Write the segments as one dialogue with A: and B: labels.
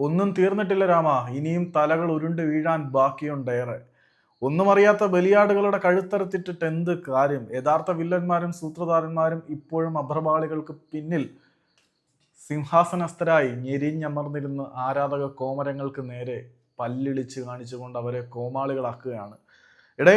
A: ഒന്നും തീർന്നിട്ടില്ല രാമ. ഇനിയും തലകൾ ഉരുണ്ട് വീഴാൻ ബാക്കിയുണ്ടേറെ ഒന്നും അറിയാത്ത ബലിയാടുകളുടെ കഴുത്തരത്തിട്ടിട്ട് എന്ത് കാര്യം? യഥാർത്ഥ വില്ലന്മാരും സൂത്രധാരന്മാരും ഇപ്പോഴും അഭ്രപാളികൾക്ക് പിന്നിൽ സിംഹാസനസ്ഥരായി ഞെരിഞ്ഞമർന്നിരുന്ന് ആരാധക കോമരങ്ങൾക്ക് നേരെ പല്ലിളിച്ച് കാണിച്ചുകൊണ്ട് അവരെ കോമാളികളാക്കുകയാണ്. ഇടേ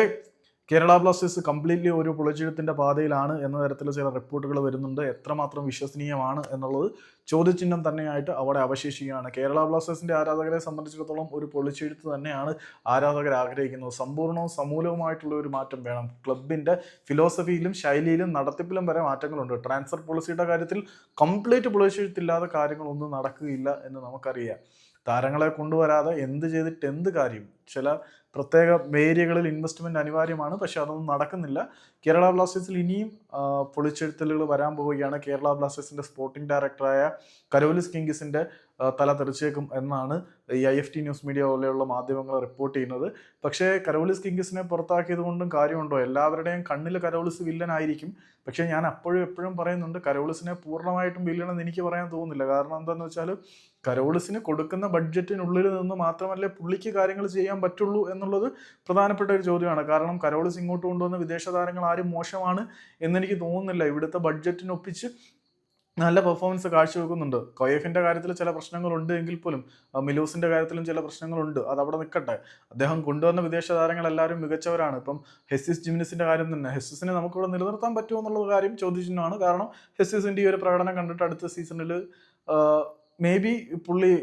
A: കേരള ബ്ലാസ്റ്റേഴ്സ് കംപ്ലീറ്റ്ലി ഒരു പുളിച്ചെഴുത്തിന്റെ പാതയിലാണ് എന്ന തരത്തിൽ ചില റിപ്പോർട്ടുകൾ വരുന്നുണ്ട്. എത്രമാത്രം വിശ്വസനീയമാണ് എന്നുള്ളത് ചോദ്യചിഹ്നം തന്നെയായിട്ട് അവിടെ അവശേഷിക്കുകയാണ്. കേരള ബ്ലാസ്റ്റേഴ്സിന്റെ ആരാധകരെ സംബന്ധിച്ചിടത്തോളം ഒരു പൊളിച്ചെഴുത്ത് തന്നെയാണ് ആരാധകർ ആഗ്രഹിക്കുന്നത്. സമ്പൂർണവും സമൂലവുമായിട്ടുള്ള ഒരു മാറ്റം വേണം. ക്ലബിന്റെ ഫിലോസഫിയിലും ശൈലിയിലും നടത്തിപ്പിലും വരെ മാറ്റങ്ങളുണ്ട്. ട്രാൻസ്ഫർ പോളിസിയുടെ കാര്യത്തിൽ കംപ്ലീറ്റ് പൊളിച്ചെഴുത്തില്ലാതെ കാര്യങ്ങളൊന്നും നടക്കുകയില്ല എന്ന് നമുക്കറിയാം. താരങ്ങളെ കൊണ്ടുവരാതെ എന്ത് ചെയ്തിട്ട് എന്ത് കാര്യം? ചില പ്രത്യേക ഏരിയകളിൽ ഇൻവെസ്റ്റ്മെന്റ് അനിവാര്യമാണ്. പക്ഷെ അതൊന്നും നടക്കുന്നില്ല. കേരള ബ്ലാസ്റ്റേഴ്സിൽ ഇനിയും പൊളിച്ചെഴുത്തലുകൾ വരാൻ പോവുകയാണ്. കേരള ബ്ലാസ്റ്റേഴ്സിന്റെ സ്പോർട്ടിംഗ് ഡയറക്ടറായ കരോലിസ് കിങ്കിസിന്റെ തല തെറിച്ചേക്കും എന്നാണ് ഈ I F T news media പോലെയുള്ള മാധ്യമങ്ങൾ റിപ്പോർട്ട് ചെയ്യുന്നത്. പക്ഷേ കരോലിസ് കിങ്കിസിനെ പുറത്താക്കിയത് കൊണ്ടും കാര്യമുണ്ടോ? എല്ലാവരുടെയും കണ്ണിൽ കരോലിസ് വില്ലനായിരിക്കും പക്ഷേ ഞാൻ അപ്പോഴും എപ്പോഴും പറയുന്നുണ്ട് കരോളിസിനെ പൂർണമായിട്ടും വില്ലണെന്ന് എനിക്ക് പറയാൻ തോന്നുന്നില്ല. കാരണം എന്താണെന്ന് വെച്ചാൽ കരോളിസിന് കൊടുക്കുന്ന ബഡ്ജറ്റിനുള്ളിൽ നിന്ന് മാത്രമല്ലേ പുള്ളിക്ക് കാര്യങ്ങൾ ചെയ്യാൻ പറ്റുള്ളൂ എന്നുള്ളത് പ്രധാനപ്പെട്ട ഒരു ചോദ്യമാണ്. കാരണം കരോളിസ് ഇങ്ങോട്ട് കൊണ്ടുവന്ന വിദേശ താരങ്ങൾ ആരും മോശമാണ് എന്നെനിക്ക് തോന്നുന്നില്ല. ഇവിടുത്തെ ബഡ്ജറ്റിനൊപ്പിച്ച് നല്ല പെർഫോമൻസ് കാഴ്ചവെക്കുന്നുണ്ട്. കൊയഫിന്റെ കാര്യത്തിൽ ചില പ്രശ്നങ്ങളുണ്ട് എങ്കിൽ പോലും മിലൂസിന്റെ കാര്യത്തിലും ചില പ്രശ്നങ്ങളുണ്ട്. അത് അവിടെ നിൽക്കട്ടെ അദ്ദേഹം കൊണ്ടുവന്ന വിദേശ താരങ്ങൾ എല്ലാവരും മികച്ചവരാണ്. ഇപ്പം ഹെസിസ് ജിമിനിസിന്റെ കാര്യം തന്നെ. ഹെസിസിനെ നമുക്കിവിടെ നിലനിർത്താൻ പറ്റുമോ എന്നുള്ള കാര്യം ചോദ്യചിഹ്നമാണ് കാരണം ഹെസിസിന്റെ ഈ ഒരു പ്രകടനം കണ്ടിട്ട് അടുത്ത സീസണിൽ മേ ബി പുള്ളി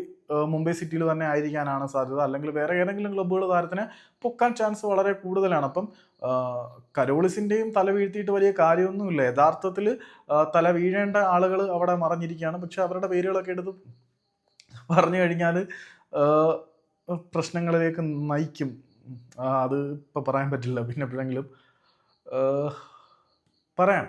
A: മുംബൈ സിറ്റിയിൽ തന്നെ ആയിരിക്കാനാണ് സാധ്യത. അല്ലെങ്കിൽ വേറെ ഏതെങ്കിലും ക്ലബ്ബുകൾ താരത്തിന് പൊക്കാൻ ചാൻസ് വളരെ കൂടുതലാണ്. അപ്പം കരോളിസിന്റെയും തല വീഴ്ത്തിയിട്ട് വലിയ കാര്യമൊന്നുമില്ല. യഥാർത്ഥത്തിൽ തല വീഴേണ്ട ആളുകൾ അവിടെ മറഞ്ഞിരിക്കുകയാണ്. പക്ഷെ അവരുടെ പേരുകളൊക്കെ എടുത്ത് പറഞ്ഞു കഴിഞ്ഞാൽ പ്രശ്നങ്ങളിലേക്ക് നയിക്കും. അത് ഇപ്പം പറയാൻ പറ്റില്ല. പിന്നെ എപ്പോഴെങ്കിലും പറയാം.